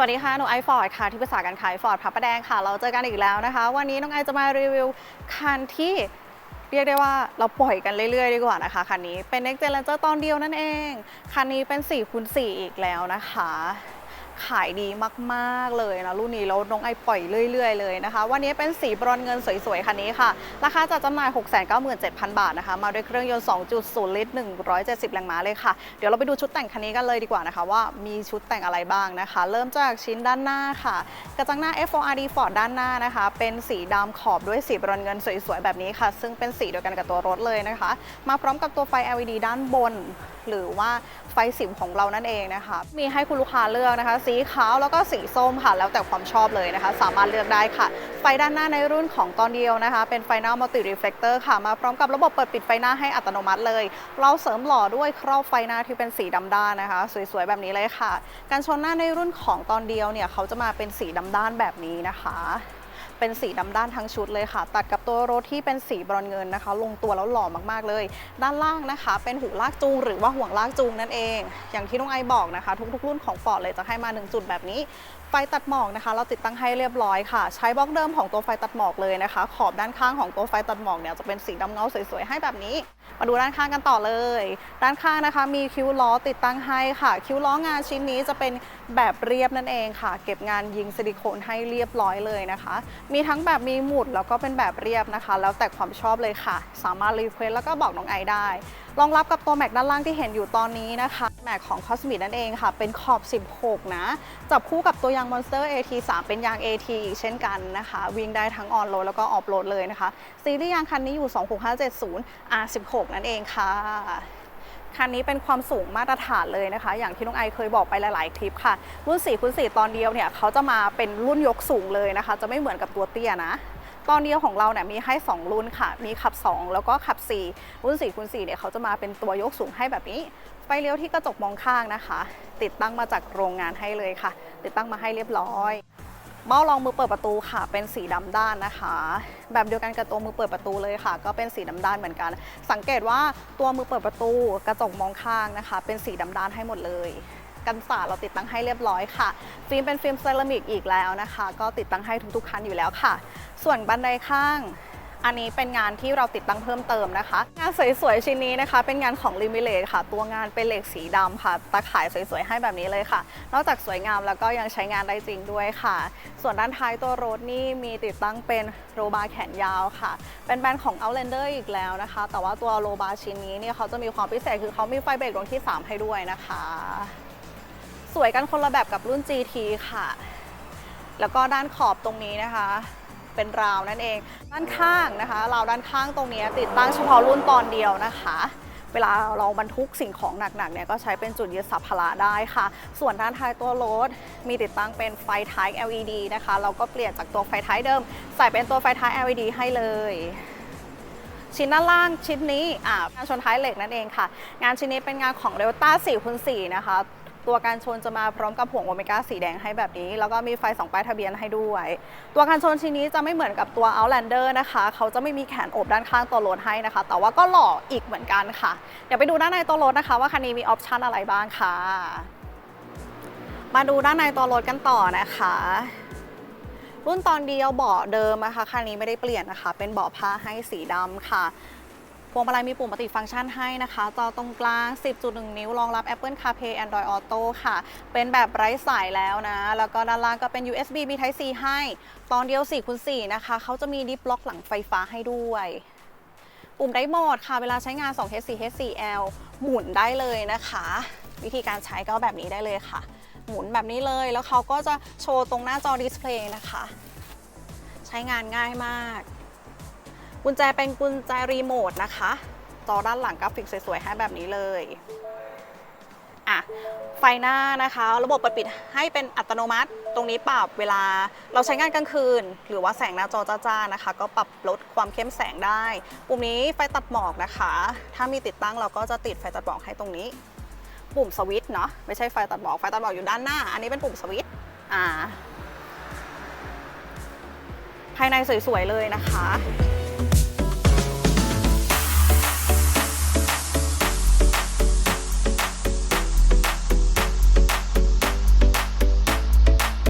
วัสดีค่ะหนูไอฟอร์ดค่ะ ที่ปรึกษาการขายฟอร์ดพระประแดงค่ะ เราเจอกันอีกแล้วนะคะ วันนี้น้องไอจะมารีวิวคันที่เรียกได้ว่าเราปล่อยกันเรื่อยๆ ดีกว่านะคะ คันนี้เป็น Next Gen Ranger ตอนเดียวนั่นเอง คันนี้เป็น4คูณ4อีกแล้วนะคะ ขายดีมากๆเลยนะรุ่นนี้แล้วน้องไอปล่อยเรื่อย ๆ เลยนะคะ วันนี้เป็นสีบรอนเงินสวยๆคันนี้ค่ะ ราคาจัดจำหน่าย 697,000 บาทนะคะ มาด้วยเครื่องยนต์ 2.0 ลิตร 170 แรงม้าเลยค่ะ เดี๋ยวเราไปดูชุดแต่งคันนี้กันเลยดีกว่านะคะ ว่ามีชุดแต่งอะไรบ้างนะคะ เริ่มจากชิ้นด้านหน้าค่ะ กระจังหน้า F4RD Ford ด้านหน้านะคะ เป็นสีดำขอบด้วยสีบรอนเงินสวยๆแบบนี้ค่ะ ซึ่งเป็นสีเดียวกันกับตัวรถเลยนะคะ มาพร้อมกับตัวไฟ LED ด้านบนหรือว่าไฟสิวของเรานั่นเองนะคะ มีให้คุณลูกค้าเลือกนะคะ สีขาวแล้วก็สีส้มค่ะ แล้วแต่ความชอบเลยนะคะ สามารถเลือกได้ค่ะ ไฟด้านหน้าในรุ่นของตอนเดียวนะคะ เป็นไฟหน้ามัลติรีเฟลเตอร์ค่ะ มาพร้อมกับระบบเปิดปิดไฟหน้าให้อัตโนมัติเลย เราเสริมหล่อด้วยครอบไฟหน้าที่เป็นสีดำด้านนะคะ สวยๆแบบนี้เลยค่ะ การชนหน้าในรุ่นของตอนเดียวเนี่ยเขาจะมาเป็นสีดำด้านแบบนี้นะคะ เป็นสีดำด้านทั้งชุดเลยค่ะ ตัดกับตัวรถที่เป็นสีบรอนเงินนะคะ ลงตัวแล้วหล่อมากๆเลย ด้านล่างนะคะ เป็นหูลากจูงหรือว่าห่วงลากจูงนั่นเอง อย่างที่น้องไอบอกนะคะ ทุกๆ รุ่นของฟอร์ดเลยจะให้มาหนึ่งจุดแบบนี้ไฟตัดหมอกนะคะ เราติดตั้งให้เรียบร้อยค่ะ ใช้บล็อกเดิมของตัวไฟตัดหมอกเลยนะคะ ขอบด้านข้างของตัวไฟตัดหมอกเนี่ยจะเป็นสีดำเงาสวยๆให้แบบนี้ มาดูด้านข้างกันต่อเลย ด้านข้างนะคะ มีคิ้วล้อติดตั้งให้ค่ะ คิ้วล้องานชิ้นนี้จะเป็นแบบเรียบนั่นเองค่ะ เก็บงานยิงซิลิโคนให้เรียบร้อยเลยนะคะมีทั้งแบบมีหมุดแล้วก็เป็นแบบเรียบนะคะ แล้วแต่ความชอบเลยค่ะ สามารถรีเควสแล้วก็บอกน้องไอได้รองรับกับตัวแม็กด้านล่างที่เห็นอยู่ตอนนี้นะคะ แม็กของ Cosmic นั่นเองค่ะ เป็นขอบ 16 นะ จับคู่กับตัวยาง Monster AT3 เป็นยาง AT อีกเช่นกันนะคะ วิ่งได้ทั้งออนโรดแล้วก็ออฟโรดเลยนะคะ ซีรีส์ยางคันนี้อยู่ 26570 R16 นั่นเองค่ะ คันนี้เป็นความสูงมาตรฐานเลยนะคะ อย่างที่น้องไอเคยบอกไปหลาย ๆ คลิปค่ะ รุ่น4คูณ4ตอนเดียวเนี่ยเขาจะมาเป็นรุ่นยกสูงเลยนะคะ จะไม่เหมือนกับตัวเตี้ยนะตอนเดียวของเราเนี่ยมีให้ 2 รุ่นค่ะ มีขับ 2 แล้วก็ขับ 4 รุ่น4คูณ4เนี่ยเขาจะมาเป็นตัวยกสูงให้แบบนี้ ไฟเลี้ยวที่กระจกมองข้างนะคะ ติดตั้งมาจากโรงงานให้เลยค่ะ ติดตั้งมาให้เรียบร้อย เบ้ารองมือเปิดประตูค่ะ เป็นสีดำด้านนะคะ แบบเดียวกันกับตัวมือเปิดประตูเลยค่ะ ก็เป็นสีดำด้านเหมือนกัน สังเกตว่าตัวมือเปิดประตูกระจกมองข้างนะคะ เป็นสีดำด้านให้หมดเลย กันสาดเราติดตั้งให้เรียบร้อยค่ะ ฟิล์มเป็นฟิล์มเซรามิกอีกแล้วนะคะ ก็ติดตั้งให้ทุกๆคันอยู่แล้วค่ะ ส่วนบันไดข้าง อันนี้เป็นงานที่เราติดตั้งเพิ่มเติมนะคะ งานสวยๆชิ้นนี้นะคะ เป็นงานของลิมิเลตค่ะ ตัวงานเป็นเหล็กสีดำค่ะตาข่ายสวยๆให้แบบนี้เลยค่ะ นอกจากสวยงามแล้วก็ยังใช้งานได้จริงด้วยค่ะ ส่วนด้านท้ายตัวรถนี่มีติดตั้งเป็นโรบาร์แขนยาวค่ะ เป็นแบรนด์ของ Outlander อีกแล้วนะคะ แต่ว่าตัวโรบาร์ชิ้นนี้เนี่ยเขาจะมีความพิเศษคือเขามีไฟเบรกดวงที่ 3 ให้ด้วยนะคะ สวยกันคนละแบบกับรุ่น GT ค่ะ แล้วก็ด้านขอบตรงนี้นะคะ เป็นราวนั่นเอง ด้านข้างนะคะราวด้านข้างตรงนี้ติดตั้งเฉพาะรุ่นตอนเดียวนะคะ เวลาเราบรรทุกสิ่งของหนักๆเนี่ยก็ใช้เป็นจุดยึดสัมภาระได้ค่ะ ส่วนด้านท้ายตัวรถมีติดตั้งเป็นไฟท้าย LED นะคะเราก็เปลี่ยนจากตัวไฟท้ายเดิม ใส่เป็นตัวไฟท้าย LED ให้เลยชิ้นด้านล่างชิ้นนี้งานชนท้ายเหล็กนั่นเองค่ะ งานชิ้นนี้เป็นงานของ r e l t a 4คูณ4นะคะ ตัวการชนจะมาพร้อมกับห่วงโอเมก้าสีแดงให้แบบนี้ แล้วก็มีไฟสองป้ายทะเบียนให้ด้วย ตัวการชนชิ้นนี้จะไม่เหมือนกับตัว Outlander นะคะ เขาจะไม่มีแขนโอบด้านข้างตัวรถให้นะคะ แต่ว่าก็หล่ออีกเหมือนกันค่ะ เดี๋ยวไปดูด้านในตัวรถนะคะ ว่าคันนี้มีออปชันอะไรบ้างค่ะ มาดูด้านในตัวรถกันต่อนะคะรุ่นตอนเดียวเบาะเดิมนะคะคันนี้ไม่ได้เปลี่ยนนะคะ เป็นเบาะผ้าให้สีดำค่ะ พวงมาลัยมีปุ่มปฏิฟังก์ชันให้นะคะจอตรงกลาง 10.1 นิ้วรองรับ Apple CarPlay Android Auto ค่ะ เป็นแบบไร้สายแล้วนะ แล้วก็ด้านล่างก็เป็น USB มี Type C ให้ ตอนเดียว4คูณ4นะคะ เขาจะมีดิฟล็อกหลังไฟฟ้าให้ด้วย ปุ่มได้หมดค่ะ เวลาใช้งาน 2 H4 H4L หมุนได้เลยนะคะ วิธีการใช้ก็แบบนี้ได้เลยค่ะ หมุนแบบนี้เลย แล้วเขาก็จะโชว์ตรงหน้าจอดิสเพลย์นะคะ ใช้งานง่ายมาก กุญแจเป็นกุญแจรีโมทนะคะ จอด้านหลังกราฟิกสวยๆให้แบบนี้เลยอะไฟหน้านะคะ ระบบเปิดปิดให้เป็นอัตโนมัติ ตรงนี้ปรับเวลาเราใช้งานกลางคืน หรือว่าแสงหน้าจอจ้าๆนะคะ ก็ปรับลดความเข้มแสงได้ ปุ่มนี้ไฟตัดหมอกนะคะ ถ้ามีติดตั้งเราก็จะติดไฟตัดหมอกให้ตรงนี้ ปุ่มสวิตช์เนาะไม่ใช่ไฟตัดหมอกไฟตัดหมอกอยู่ด้านหน้า อันนี้เป็นปุ่มสวิตช์อ่าภายในสวยๆเลยนะคะ